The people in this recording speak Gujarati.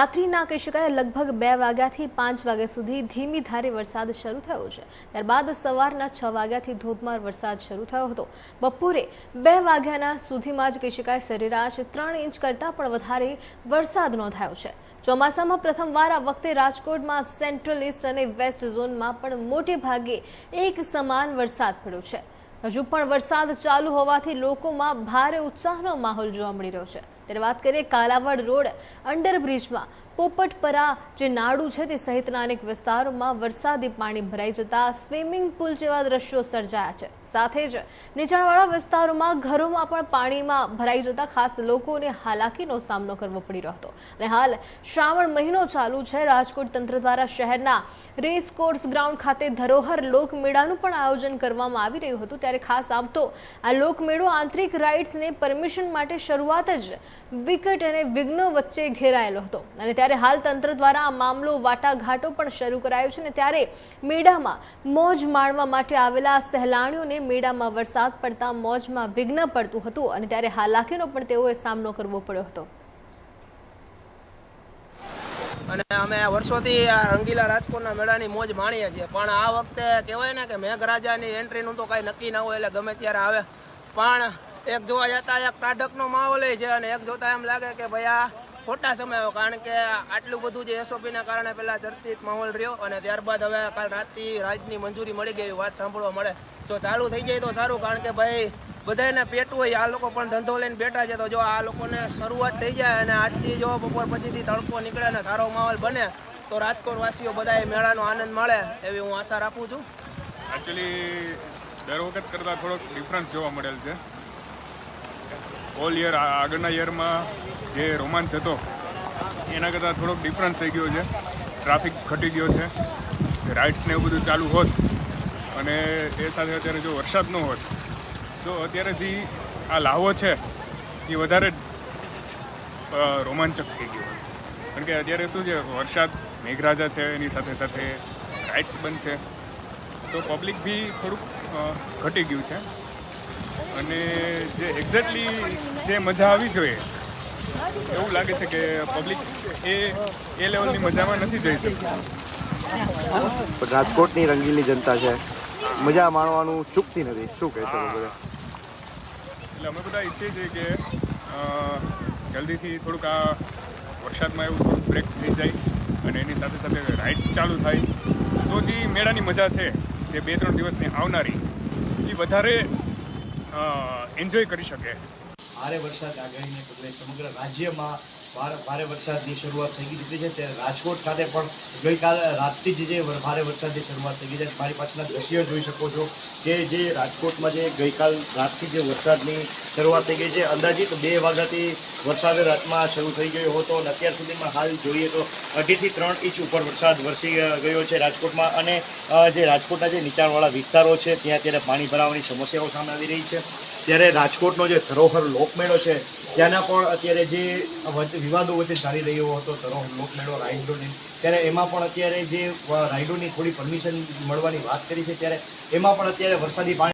રાત્રિના કહી શકાય લગભગ બે વાગ્યાથી પાંચ વાગ્યા સુધી ધીમી ધારે વરસાદ શરૂ થયો છે. ત્યારબાદ સવારના છ વાગ્યાથી ધોધમાર વરસાદ શરૂ થયો હતો. બપોરે બે વાગ્યાના સુધીમાં જ કહી શકાય સરેરાશ ત્રણ ઇંચ કરતાં પણ વધારે વરસાદ નોંધાયો છે. ચોમાસામાં પ્રથમવાર આ વખતે રાજકોટમાં સેન્ટ્રલ ઇસ્ટ અને વેસ્ટ ઝોનમાં પણ મોટે ભાગે એક સમાન વરસાદ પડ્યો છે. હજુ પણ વરસાદ ચાલુ હોવાથી લોકોમાં ભારે ઉત્સાહનો માહોલ જોવા મળી રહ્યો છે. ત્યારે વાત કરીએ કાલાવડ રોડ અંડરબ્રિજમાં. પોપટપરા જે નાડું છે તે સહિતના અનેક વિસ્તારોમાં વરસાદી પાણી ભરાઈ જતા સ્વિમિંગ પુલ જેવા દ્રશ્યો સર્જાયા છે. સાથે જ નીચાણવાળા વિસ્તારોમાં ઘરોમાં પણ પાણીમાં ભરાઈ જતા ખાસ લોકોને હાલાકીનો સામનો કરવો પડી રહ્યો હતો. અને હાલ શ્રાવણ મહિનો ચાલુ છે. રાજકોટ તંત્ર દ્વારા શહેરના રેસ કોર્સ ગ્રાઉન્ડ ખાતે ધરોહર લોકમેળાનું પણ આયોજન કરવામાં આવી રહ્યું હતું. ત્યારે ખાસ આપતો આ લોકમેળો આંતરિક રાઇટ્સને પરમિશન માટે શરૂઆત જ વિકટ અને વિઘ્ન વચ્ચે ઘેરાયેલો હતો. અને ત્યારે હાલ તંત્ર દ્વારા આ મામલો વાટાઘાટો પણ શરૂ કરાયો છે અને ત્યારે મેળામાં મોજ માણવા માટે આવેલા સહેલાણીઓને મેળામાં વરસાદ પડતા મોજમાં વિઘ્ન પડતું હતું અને ત્યારે હાલાકીનો પણ તેઓએ સામનો કરવો પડ્યો હતો. અને અમે વર્ષોથી આ રંગીલા રાજકોટના મેળાની મોજ માણીએ છીએ. પણ આ વખતે કહેવાય ને કે મેઘરાજાની એન્ટ્રીનું તો કાંઈ નક્કી ના હોય એટલે ગમે ત્યારે આવે. પણ એક જોવા જતા એક તાડકનો માહોલ છે અને એક જોતા એમ લાગે કે ભાઈ આ ખોટા સમયો, કારણ કે આટલું બધું જે એસઓપીના કારણે પહેલાં ચર્ચિત માહોલ રહ્યો અને ત્યારબાદ હવે કાલ રાતથી રાજની મંજૂરી મળી ગઈ વાત સાંભળવા મળે. જો ચાલુ થઈ જાય તો સારું, કારણ કે ભાઈ બધાને પેટ હોય, આ લોકો પણ ધંધો લઈને બેઠા છે. તો જો આ લોકોને શરૂઆત થઈ જાય અને આજથી જો બપોર પછીથી તડકો નીકળે ને સારો માહોલ બને, તો રાજકોટ વાસીઓ બધા મેળાનો આનંદ મળે એવી હું આશા રાખું છું. એકચ્યુઅલી દર વખત કરતાં થોડોક ડિફરન્સ જોવા મળેલ છે. ઓલ યર આગળના યરમાં જે રોમાંચ હતો, એના કરતાં થોડોક ડિફરન્સ થઈ ગયો છે. ટ્રાફિક ઘટી ગયો છે. રાઇડ્સને એવું બધું ચાલુ હોત અને એ સાથે અત્યારે જો વરસાદ ન હોત, તો અત્યારે જે આ લાહવો છે, એ વધારે રોમાંચક થઈ ગયો. કારણ કે અત્યારે શું છે, વરસાદ, મેઘરાજા છે, એની સાથે સાથે રાઇડ્સ બંધ છે તો પબ્લિક બી થોડુંક ઘટી ગયું છે. અને જે એક્ઝેક્ટલી જે મજા આવી જોઈએ એવું લાગે છે કે પબ્લિક એ એ લેવલની મજામાં નથી જઈ શકતી. રાજકોટની રંગીલી જનતા છે. મજા માણવાનું ચૂકતી નથી. શું કહેશો બધા એટલે અમે બધા ઈચ્છીએ છીએ કે જલ્દીથી થોડુંક આ વરસાદમાં એવું થોડુંક બ્રેક થઈ જાય અને એની સાથે સાથે રાઇડ્સ ચાલુ થાય. તો જે મેળાની મજા છે જે બે ત્રણ દિવસની આવનારી એ વધારે એન્જોય કરી શકે. ભારે વરસાદ આગાહીને પગલે સમગ્ર રાજ્યમાં ભારે વરસાદની શરૂઆત થઈ ગઈ છે. ત્યારે રાજકોટ ખાતે પણ ગઈકાલે રાતથી જ જે ભારે વરસાદની શરૂઆત થઈ ગઈ છે. મારી પાછળના દ્રશ્યો જોઈ શકો છો કે જે રાજકોટમાં જે ગઈકાલ રાતથી જે વરસાદની શરૂઆત થઈ ગઈ છે. અંદાજિત બે વાગ્યાથી વરસાદ રાતમાં શરૂ થઈ ગયો હતો અને અત્યાર સુધીમાં હાલ જોઈએ તો અઢીથી ત્રણ ઇંચ ઉપર વરસાદ વરસી ગયો છે રાજકોટમાં અને જે રાજકોટના જે નીચાણવાળા વિસ્તારો છે, ત્યાં અત્યારે પાણી ભરાવાની સમસ્યાઓ સામે આવી રહી છે. ત્યારે રાજકોટનો જે ધરોહર લોકમેળો છે, ત્યાંના પણ અત્યારે જે વિવાદો વચ્ચે ચાલી રહ્યો હતો, ધરોહર લોકમેળો રાઇડોની ત્યારે એમાં પણ અત્યારે જે રાઇડોની થોડી પરમિશન મળવાની વાત કરી છે, ત્યારે એમાં પણ અત્યારે વરસાદી પાણી